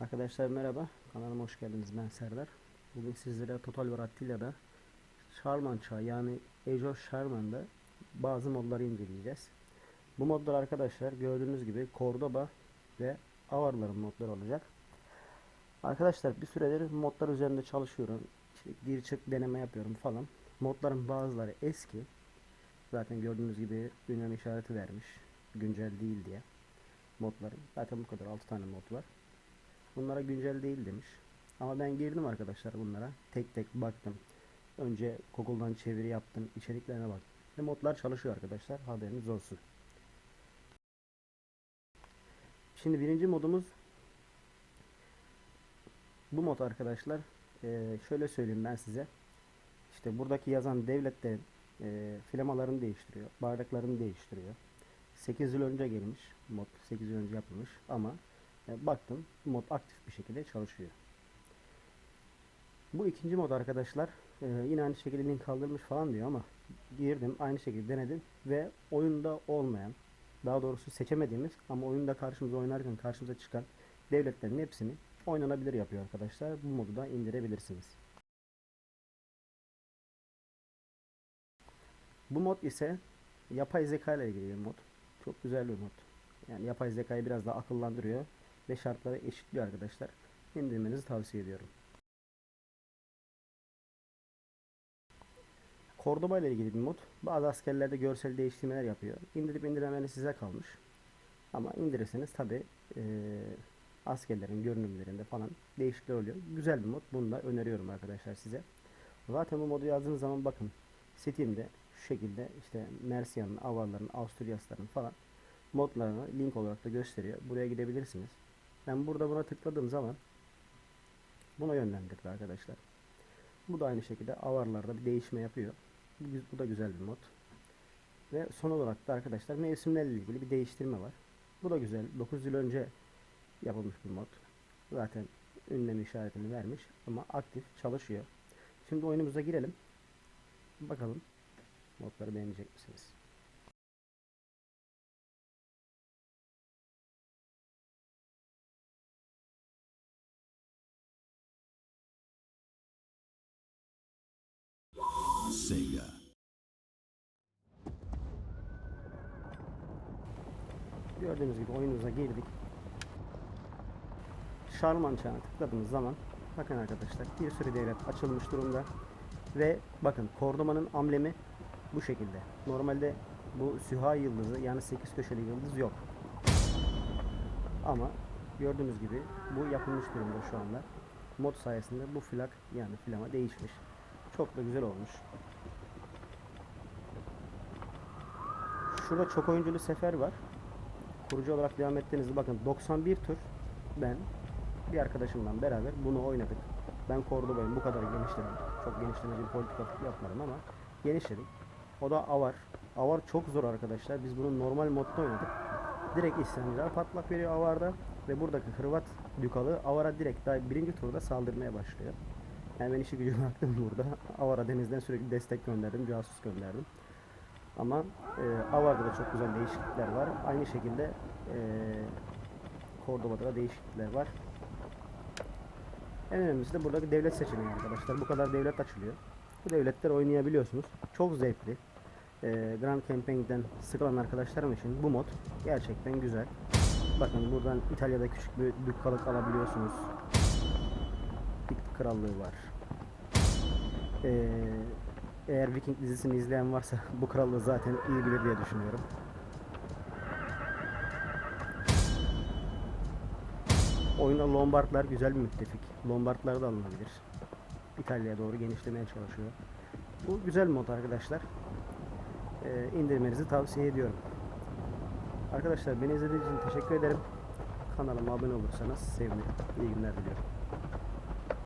Arkadaşlar merhaba. Kanalıma hoş geldiniz. Ben Serdar. Bugün sizlere Total War Attilla'da Sharman Çağı yani Age of Sharman'da bazı modları inceleyeceğiz. Bu modlar arkadaşlar gördüğünüz gibi Cordoba ve Avarların modları olacak. Arkadaşlar bir süredir modlar üzerinde çalışıyorum. İşte gir çık deneme yapıyorum falan. Modların bazıları eski. Zaten gördüğünüz gibi gündem işareti vermiş. Güncel değil diye. Modların. Zaten bu kadar 6 tane mod var. Bunlara güncel değil demiş. Ama ben girdim arkadaşlar bunlara. Tek tek baktım. Önce Google'dan çeviri yaptım. içeriklerine baktım. Modlar çalışıyor arkadaşlar. Haberiniz olsun. Şimdi birinci modumuz bu mod arkadaşlar. Ee, şöyle söyleyeyim ben size. İşte buradaki yazan devletlerin e, flamalarını değiştiriyor. Bardaklarını değiştiriyor. 8 yıl önce gelmiş. Mod 8 yıl önce yapılmış ama e, baktım mod aktif bir şekilde çalışıyor. Bu ikinci mod arkadaşlar e, yine aynı şekilde link kaldırmış falan diyor ama girdim aynı şekilde denedim ve oyunda olmayan daha doğrusu seçemediğimiz ama oyunda karşımıza oynarken karşımıza çıkan devletlerin hepsini oynanabilir yapıyor arkadaşlar. Bu modu da indirebilirsiniz. Bu mod ise yapay zeka ile ilgili bir mod. Çok güzel bir mod. Yani yapay zekayı biraz daha akıllandırıyor ve şartları eşitliyor arkadaşlar. İndirmenizi tavsiye ediyorum. Cordoba ile ilgili bir mod. Bazı askerlerde görsel değiştirmeler yapıyor. İndirip indiremeniz size kalmış. Ama indirirseniz tabi askerlerin görünümlerinde falan değişiklikler oluyor. Güzel bir mod. Bunu da öneriyorum arkadaşlar size. Zaten bu modu yazdığınız zaman bakın Steam'de şu şekilde işte Mercia'nın, Avarların, Avusturyasların falan modlarını link olarak da gösteriyor. Buraya gidebilirsiniz. Ben burada buna tıkladığım zaman buna yönlendirdi arkadaşlar. Bu da aynı şekilde avarlarda bir değişme yapıyor. Bu, da güzel bir mod. Ve son olarak da arkadaşlar mevsimlerle ilgili bir değiştirme var. Bu da güzel. 9 yıl önce yapılmış bir mod. Zaten ünlem işaretini vermiş ama aktif çalışıyor. Şimdi oyunumuza girelim. Bakalım modları beğenecek misiniz? Sega. Gördüğünüz gibi oyunumuza girdik. Şarman çağına tıkladığımız zaman bakın arkadaşlar bir sürü devlet açılmış durumda. Ve bakın Kordoma'nın amblemi bu şekilde. Normalde bu Süha yıldızı yani 8 köşeli yıldız yok. Ama gördüğünüz gibi bu yapılmış durumda şu anda. Mod sayesinde bu flak yani flama değişmiş. Çok da güzel olmuş. Şurada çok oyunculu sefer var. Kurucu olarak devam ettiğinizde bakın 91 tur ben bir arkadaşımla beraber bunu oynadık. Ben Cordoba'yım bu kadar genişledim. Çok genişlemeci bir politika yapmadım ama genişledik. O da Avar. Avar çok zor arkadaşlar. Biz bunu normal modda oynadık. Direkt isyancılar patlak veriyor Avar'da ve buradaki Hırvat Dükalı Avar'a direkt daha birinci turda saldırmaya başlıyor. Yani ben işi gücümü attım burada. Avar'a denizden sürekli destek gönderdim, casus gönderdim. Ama e, Avar'da da çok güzel değişiklikler var. Aynı şekilde e, Cordoba'da da değişiklikler var. En önemlisi de buradaki devlet seçeneği arkadaşlar. Bu kadar devlet açılıyor. Bu devletler oynayabiliyorsunuz. Çok zevkli. E, Grand Campaign'den sıkılan arkadaşlarım için bu mod gerçekten güzel. Bakın buradan İtalya'da küçük bir dükkalık alabiliyorsunuz. Bir krallığı var. Eee eğer Viking dizisini izleyen varsa bu krallığı zaten iyi bilir diye düşünüyorum. Oyunda Lombardlar güzel bir müttefik. Lombardlar da alınabilir. İtalya'ya doğru genişlemeye çalışıyor. Bu güzel mod arkadaşlar. Ee, indirmenizi tavsiye ediyorum. Arkadaşlar beni izlediğiniz için teşekkür ederim. Kanalıma abone olursanız sevinirim. İyi günler diliyorum.